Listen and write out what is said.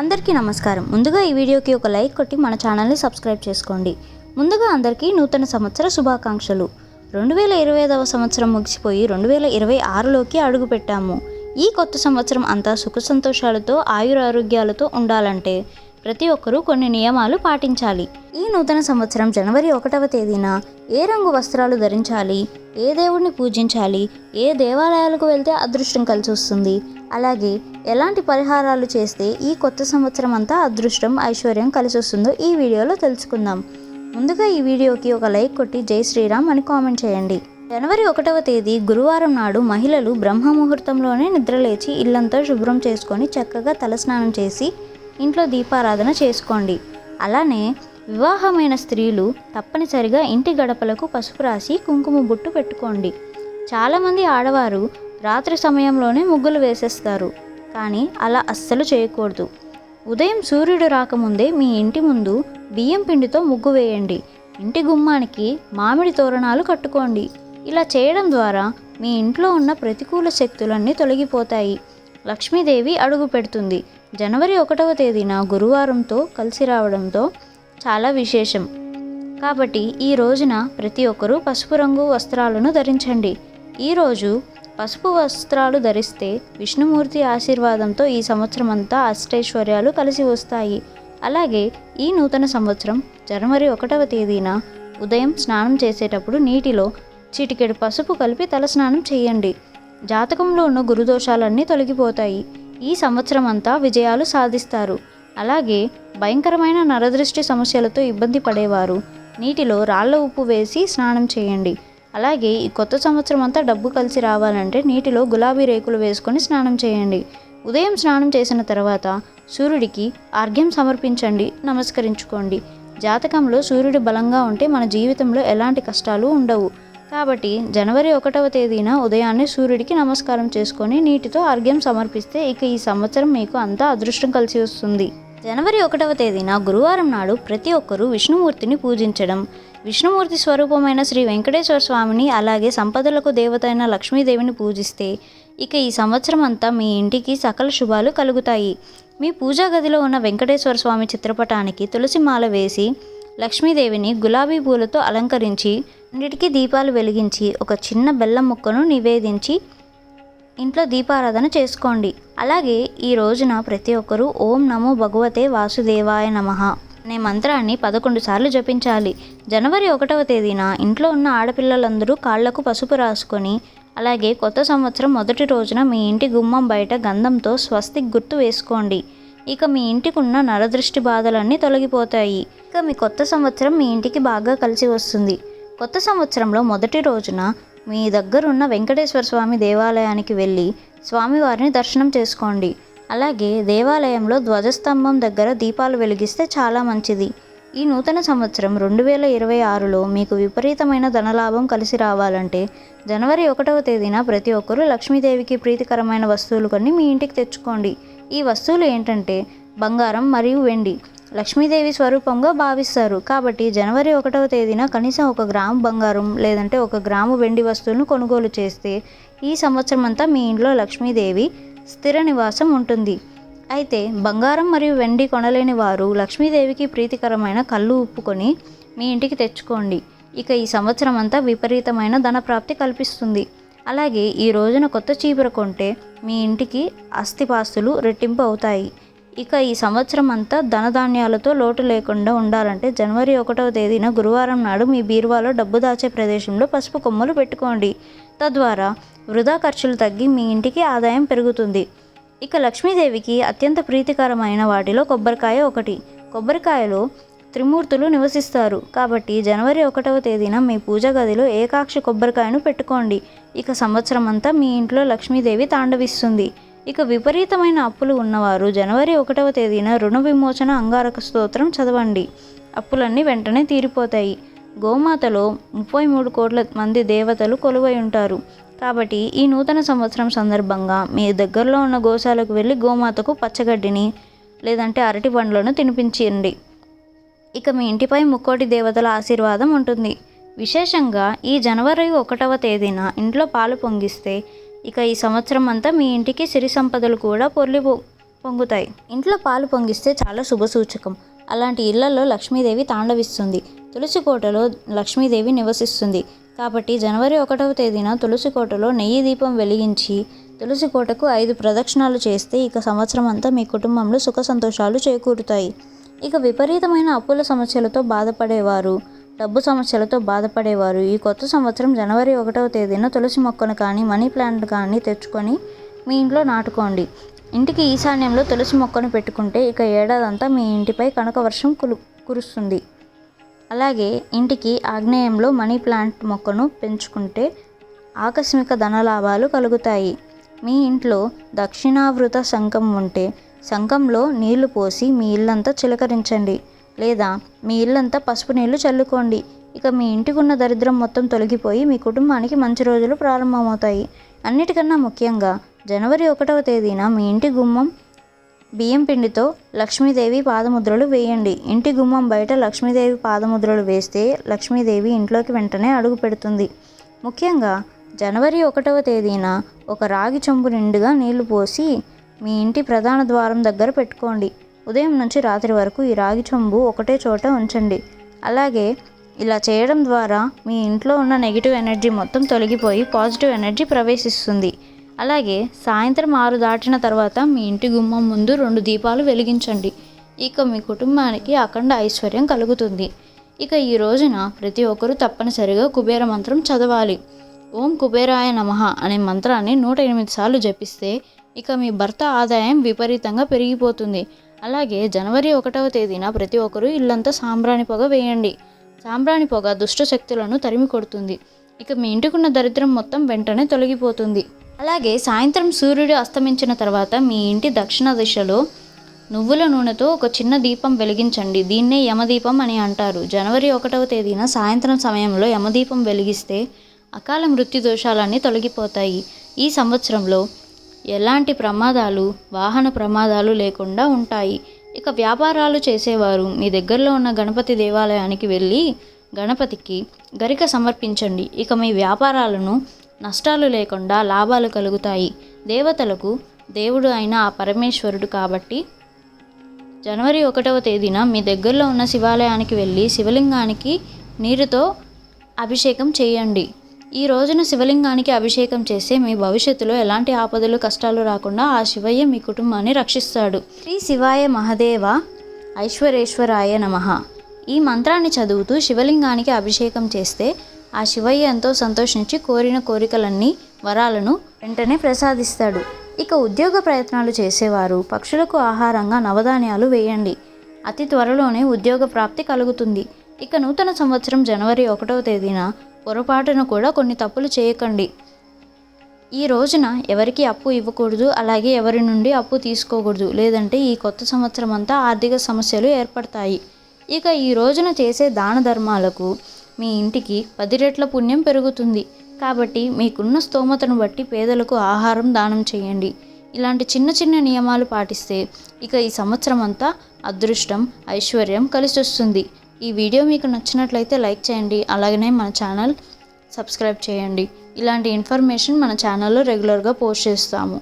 అందరికీ నమస్కారం. ముందుగా ఈ వీడియోకి ఒక లైక్ కొట్టి మన ఛానల్ని సబ్స్క్రైబ్ చేసుకోండి. ముందుగా అందరికీ నూతన సంవత్సర శుభాకాంక్షలు. రెండు వేల ఇరవై ఐదవ సంవత్సరం ముగిసిపోయి రెండు వేల ఇరవై ఆరులోకి అడుగు పెట్టాము ఈ కొత్త సంవత్సరం అంతా సుఖ సంతోషాలతో ఆయురారోగ్యాలతో ఉండాలంటే ప్రతి ఒక్కరూ కొన్ని నియమాలు పాటించాలి. ఈ నూతన సంవత్సరం జనవరి ఒకటవ తేదీన ఏ రంగు వస్త్రాలు ధరించాలి? ఏ దేవుడిని పూజించాలి? ఏ దేవాలయాలకు వెళ్తే అదృష్టం కలిసి వస్తుంది అలాగే ఎలాంటి పరిహారాలు చేస్తే ఈ కొత్త సంవత్సరం అంతా అదృష్టం ఐశ్వర్యం కలిసి వస్తుందో ఈ వీడియోలో తెలుసుకుందాం. ముందుగా ఈ వీడియోకి ఒక లైక్ కొట్టి జై శ్రీరామ్ అని కామెంట్ చేయండి. జనవరి ఒకటవ తేదీ గురువారం నాడు మహిళలు బ్రహ్మ ముహూర్తంలోనే నిద్రలేచి ఇల్లంతా శుభ్రం చేసుకొని చక్కగా తలస్నానం చేసి ఇంట్లో దీపారాధన చేసుకోండి. అలానే వివాహమైన స్త్రీలు తప్పనిసరిగా ఇంటి గడపలకు పసుపు రాసి కుంకుమ బుట్టు పెట్టుకోండి. చాలామంది ఆడవారు రాత్రి సమయంలోనే ముగ్గులు వేసేస్తారు కానీ అలా అస్సలు చేయకూడదు. ఉదయం సూర్యుడు రాకముందే మీ ఇంటి ముందు బియ్యం పిండితో ముగ్గు వేయండి. ఇంటి గుమ్మానికి మామిడి తోరణాలు కట్టుకోండి. ఇలా చేయడం ద్వారా మీ ఇంట్లో ఉన్న ప్రతికూల శక్తులన్నీ తొలగిపోతాయి. లక్ష్మీదేవి అడుగు పెడుతుంది జనవరి ఒకటవ తేదీన గురువారంతో కలిసి రావడంతో చాలా విశేషం. కాబట్టి ఈ రోజున ప్రతి ఒక్కరూ పసుపు రంగు వస్త్రాలను ధరించండి. ఈరోజు పసుపు వస్త్రాలు ధరిస్తే విష్ణుమూర్తి ఆశీర్వాదంతో ఈ సంవత్సరం అంతా అష్టైశ్వర్యాలు కలిసి వస్తాయి. అలాగే ఈ నూతన సంవత్సరం జనవరి ఒకటవ తేదీన ఉదయం స్నానం చేసేటప్పుడు నీటిలో చిటికెడు పసుపు కలిపి తలస్నానం చేయండి. జాతకంలో ఉన్న గురుదోషాలన్నీ తొలగిపోతాయి. ఈ సంవత్సరం అంతా విజయాలు సాధిస్తారు. అలాగే భయంకరమైన నరదృష్టి సమస్యలతో ఇబ్బంది పడేవారు. నీటిలో రాళ్ళ ఉప్పు వేసి స్నానం చేయండి. అలాగే ఈ కొత్త సంవత్సరం అంతా డబ్బు కలిసి రావాలంటే నీటిలో గులాబీ రేకులు వేసుకొని స్నానం చేయండి. ఉదయం స్నానం చేసిన తర్వాత సూర్యుడికి ఆర్ఘ్యం సమర్పించండి నమస్కరించుకోండి. జాతకంలో సూర్యుడు బలంగా ఉంటే మన జీవితంలో ఎలాంటి కష్టాలు ఉండవు. కాబట్టి జనవరి ఒకటవ తేదీన ఉదయాన్నే సూర్యుడికి నమస్కారం చేసుకొని నీటితో అర్ఘ్యం సమర్పిస్తే ఇక ఈ సంవత్సరం మీకు అంతా అదృష్టం కలిసి వస్తుంది. జనవరి ఒకటవ తేదీన గురువారం నాడు ప్రతి ఒక్కరూ విష్ణుమూర్తిని పూజించడం. విష్ణుమూర్తి స్వరూపమైన శ్రీ వెంకటేశ్వర స్వామిని అలాగే సంపదలకు దేవత అయిన లక్ష్మీదేవిని పూజిస్తే ఇక ఈ సంవత్సరం అంతా మీ ఇంటికి సకల శుభాలు కలుగుతాయి. మీ పూజా గదిలో ఉన్న వెంకటేశ్వర స్వామి చిత్రపటానికి తులసి మాల వేసి లక్ష్మీదేవిని గులాబీ పూలతో అలంకరించి ఇంటికి దీపాలు వెలిగించి ఒక చిన్న బెల్లం ముక్కను నివేదించి ఇంట్లో దీపారాధన చేసుకోండి. అలాగే ఈ రోజున ప్రతి ఒక్కరూ ఓం నమో భగవతే వాసుదేవాయ నమః అనే మంత్రాన్ని పదకొండు సార్లు జపించాలి. జనవరి ఒకటవ తేదీన ఇంట్లో ఉన్న ఆడపిల్లలందరూ కాళ్ళకు పసుపు రాసుకొని అలాగే కొత్త సంవత్సరం మొదటి రోజున మీ ఇంటి గుమ్మం బయట గంధంతో స్వస్తిక్ గుర్తు వేసుకోండి. ఇక మీ ఇంటికి ఉన్న నరదృష్టి బాధలన్నీ తొలగిపోతాయి. ఇక మీ కొత్త సంవత్సరం మీ ఇంటికి బాగా కలిసి వస్తుంది. కొత్త సంవత్సరంలో మొదటి రోజున మీ దగ్గరున్న వెంకటేశ్వర స్వామి దేవాలయానికి వెళ్ళి స్వామివారిని దర్శనం చేసుకోండి. అలాగే దేవాలయంలో ధ్వజస్తంభం దగ్గర దీపాలు వెలిగిస్తే చాలా మంచిది. ఈ నూతన సంవత్సరం రెండు వేల ఇరవై ఆరులో మీకు విపరీతమైన ధనలాభం కలిసి రావాలంటే జనవరి ఒకటవ తేదీన ప్రతి ఒక్కరూ లక్ష్మీదేవికి ప్రీతికరమైన వస్తువులు కొన్ని మీ ఇంటికి తెచ్చుకోండి. ఈ వస్తువులు ఏంటంటే బంగారం మరియు వెండి. లక్ష్మీదేవి స్వరూపంగా భావిస్తారు. కాబట్టి జనవరి ఒకటవ తేదీన కనీసం ఒక గ్రాము బంగారం లేదంటే ఒక గ్రాము వెండి వస్తువులను కొనుగోలు చేస్తే ఈ సంవత్సరం అంతా మీ ఇంట్లో లక్ష్మీదేవి స్థిర నివాసం ఉంటుంది. అయితే బంగారం మరియు వెండి కొనలేని వారు లక్ష్మీదేవికి ప్రీతికరమైన కళ్ళు ఉప్పుకొని మీ ఇంటికి తెచ్చుకోండి. ఇక ఈ సంవత్సరం అంతా విపరీతమైన ధనప్రాప్తి కల్పిస్తుంది. అలాగే ఈ రోజున కొత్త చీపురు కొంటే మీ ఇంటికి అస్థిపాస్తులు రెట్టింపు అవుతాయి. ఇక ఈ సంవత్సరం అంతా ధనధాన్యాలతో లోటు లేకుండా ఉండాలంటే జనవరి ఒకటవ తేదీన గురువారం నాడు మీ బీరువాలో డబ్బు దాచే ప్రదేశంలో పసుపు కొమ్మలు పెట్టుకోండి. తద్వారా వృధా ఖర్చులు తగ్గి మీ ఇంటికి ఆదాయం పెరుగుతుంది. ఇక లక్ష్మీదేవికి అత్యంత ప్రీతికరమైన వాటిలో కొబ్బరికాయ ఒకటి. కొబ్బరికాయలో త్రిమూర్తులు నివసిస్తారు. కాబట్టి జనవరి ఒకటవ తేదీన మీ పూజ గదిలో ఏకాక్షి కొబ్బరికాయను పెట్టుకోండి. ఇక సంవత్సరం అంతా మీ ఇంట్లో లక్ష్మీదేవి తాండవిస్తుంది. ఇక విపరీతమైన అప్పులు ఉన్నవారు జనవరి ఒకటవ తేదీన రుణ విమోచన అంగారక స్తోత్రం చదవండి. అప్పులన్నీ వెంటనే తీరిపోతాయి. గోమాతలో ముప్పై మూడు కోట్ల మంది దేవతలు కొలువై ఉంటారు. కాబట్టి ఈ నూతన సంవత్సరం సందర్భంగా మీ దగ్గరలో ఉన్న గోశాలకు వెళ్ళి గోమాతకు పచ్చగడ్డిని లేదంటే అరటి పండ్లను తినిపించండి. ఇక మీ ఇంటిపై ముక్కోటి దేవతల ఆశీర్వాదం ఉంటుంది. విశేషంగా ఈ జనవరి ఒకటవ తేదీన ఇంట్లో పాలు పొంగిస్తే ఇక ఈ సంవత్సరం అంతా మీ ఇంటికి సిరి సంపదలు కూడా పొర్లి పొంగుతాయి. ఇంట్లో పాలు పొంగిస్తే చాలా శుభసూచకం అలాంటి ఇళ్ళలో లక్ష్మీదేవి తాండవిస్తుంది. తులసి కోటలో లక్ష్మీదేవి నివసిస్తుంది. కాబట్టి జనవరి ఒకటవ తేదీన తులసి కోటలో నెయ్యి దీపం వెలిగించి తులసి కోటకు ఐదు ప్రదక్షిణాలు చేస్తే ఇక సంవత్సరం అంతా మీ కుటుంబంలో సుఖ సంతోషాలు చేకూరుతాయి. ఇక విపరీతమైన అప్పుల సమస్యలతో బాధపడేవారు డబ్బు సమస్యలతో బాధపడేవారు. ఈ కొత్త సంవత్సరం జనవరి ఒకటవ తేదీన తులసి మొక్కను కానీ మనీ ప్లాంట్ కానీ తెచ్చుకొని మీ ఇంట్లో నాటుకోండి. ఇంటికి ఈశాన్యంలో తులసి మొక్కను పెట్టుకుంటే ఇక ఏడాదంతా మీ ఇంటిపై కనక వర్షం కులు కురుస్తుంది. అలాగే ఇంటికి ఆగ్నేయంలో మనీ ప్లాంట్ మొక్కను పెంచుకుంటే ఆకస్మిక ధనలాభాలు కలుగుతాయి. మీ ఇంట్లో దక్షిణావృత శంఖం ఉంటే సంఘంలో నీళ్ళు పోసి మీ ఇల్లంతా చిలకరించండి. లేదా మీ ఇల్లంతా పసుపు నీళ్ళు చల్లుకోండి. ఇక మీ ఇంటికి ఉన్న దరిద్రం మొత్తం తొలగిపోయి మీ కుటుంబానికి మంచి రోజులు ప్రారంభమవుతాయి. అన్నిటికన్నా ముఖ్యంగా జనవరి ఒకటవ తేదీన మీ ఇంటి గుమ్మం బియ్యం పిండితో లక్ష్మీదేవి పాదముద్రలు వేయండి. ఇంటి గుమ్మం బయట లక్ష్మీదేవి పాదముద్రలు వేస్తే లక్ష్మీదేవి ఇంట్లోకి వెంటనే అడుగు పెడుతుంది. ముఖ్యంగా జనవరి ఒకటవ తేదీన ఒక రాగి చెంబు నిండుగా నీళ్ళు పోసి మీ ఇంటి ప్రధాన ద్వారం దగ్గర పెట్టుకోండి. ఉదయం నుంచి రాత్రి వరకు ఈ రాగి చెంబు ఒకటే చోట ఉంచండి. అలాగే ఇలా చేయడం ద్వారా మీ ఇంట్లో ఉన్న నెగిటివ్ ఎనర్జీ మొత్తం తొలగిపోయి పాజిటివ్ ఎనర్జీ ప్రవేశిస్తుంది. అలాగే సాయంత్రం ఆరు దాటిన తర్వాత మీ ఇంటి గుమ్మం ముందు రెండు దీపాలు వెలిగించండి. ఇక మీ కుటుంబానికి అఖండ ఐశ్వర్యం కలుగుతుంది. ఇక ఈ రోజున ప్రతి ఒక్కరూ తప్పనిసరిగా కుబేర మంత్రం చదవాలి. ఓం కుబేరాయ నమః అనే మంత్రాన్ని నూట ఎనిమిది సార్లు జపిస్తే ఇక మీ భర్త ఆదాయం విపరీతంగా పెరిగిపోతుంది. అలాగే జనవరి ఒకటవ తేదీన ప్రతి ఒక్కరూ ఇల్లంతా సాంబ్రాణి పొగ వేయండి. సాంబ్రాణి పొగ దుష్ట శక్తులను తరిమి కొడుతుంది. ఇక మీ ఇంటికున్న దరిద్రం మొత్తం వెంటనే తొలగిపోతుంది. అలాగే సాయంత్రం సూర్యుడు అస్తమించిన తర్వాత మీ ఇంటి దక్షిణ దిశలో నువ్వుల నూనెతో ఒక చిన్న దీపం వెలిగించండి. దీన్నే యమదీపం అని అంటారు. జనవరి ఒకటవ తేదీన సాయంత్రం సమయంలో యమదీపం వెలిగిస్తే అకాల మృత్యు దోషాలన్నీ తొలగిపోతాయి. ఈ సంవత్సరంలో ఎలాంటి ప్రమాదాలు వాహన ప్రమాదాలు లేకుండా ఉంటాయి. ఇక వ్యాపారాలు చేసేవారు మీ దగ్గరలో ఉన్న గణపతి దేవాలయానికి వెళ్ళి గణపతికి గరిక సమర్పించండి. ఇక మీ వ్యాపారాలను నష్టాలు లేకుండా లాభాలు కలుగుతాయి. దేవతలకు దేవుడు అయిన ఆ పరమేశ్వరుడు కాబట్టి జనవరి ఒకటవ తేదీన మీ దగ్గరలో ఉన్న శివాలయానికి వెళ్ళి శివలింగానికి నీరుతో అభిషేకం చేయండి. ఈ రోజున శివలింగానికి అభిషేకం చేస్తే మీ భవిష్యత్తులో ఎలాంటి ఆపదలు కష్టాలు రాకుండా ఆ శివయ్య మీ కుటుంబాన్ని రక్షిస్తాడు. శ్రీ శివాయ మహదేవ ఐశ్వరేశ్వరాయ నమః. ఈ మంత్రాన్ని చదువుతూ శివలింగానికి అభిషేకం చేస్తే ఆ శివయ్య ఎంతో సంతోషించి కోరిన కోరికలన్నీ వరాలను వెంటనే ప్రసాదిస్తాడు. ఇక ఉద్యోగ ప్రయత్నాలు చేసేవారు. పక్షులకు ఆహారంగా నవధాన్యాలు వేయండి. అతి త్వరలోనే ఉద్యోగ ప్రాప్తి కలుగుతుంది. ఇక నూతన సంవత్సరం జనవరి ఒకటవ తేదీన పొరపాటున కూడా కొన్ని తప్పులు చేయకండి. ఈ రోజున ఎవరికి అప్పు ఇవ్వకూడదు అలాగే ఎవరి నుండి అప్పు తీసుకోకూడదు లేదంటే ఈ కొత్త సంవత్సరం అంతా ఆర్థిక సమస్యలు ఏర్పడతాయి. ఇక ఈ రోజున చేసే దాన ధర్మాలకు మీ ఇంటికి పది రెట్ల పుణ్యం పెరుగుతుంది. కాబట్టి మీకున్న స్తోమతను బట్టి పేదలకు ఆహారం దానం చేయండి. ఇలాంటి చిన్న చిన్న నియమాలు పాటిస్తే ఇక ఈ సంవత్సరం అంతా అదృష్టం ఐశ్వర్యం కలిసి వస్తుంది ఈ వీడియో మీకు నచ్చినట్లయితే లైక్ చేయండి అలాగనే మన ఛానల్ సబ్స్క్రైబ్ చేయండి. ఇలాంటి ఇన్ఫర్మేషన్ మన ఛానల్లో రెగ్యులర్గా పోస్ట్ చేస్తాము.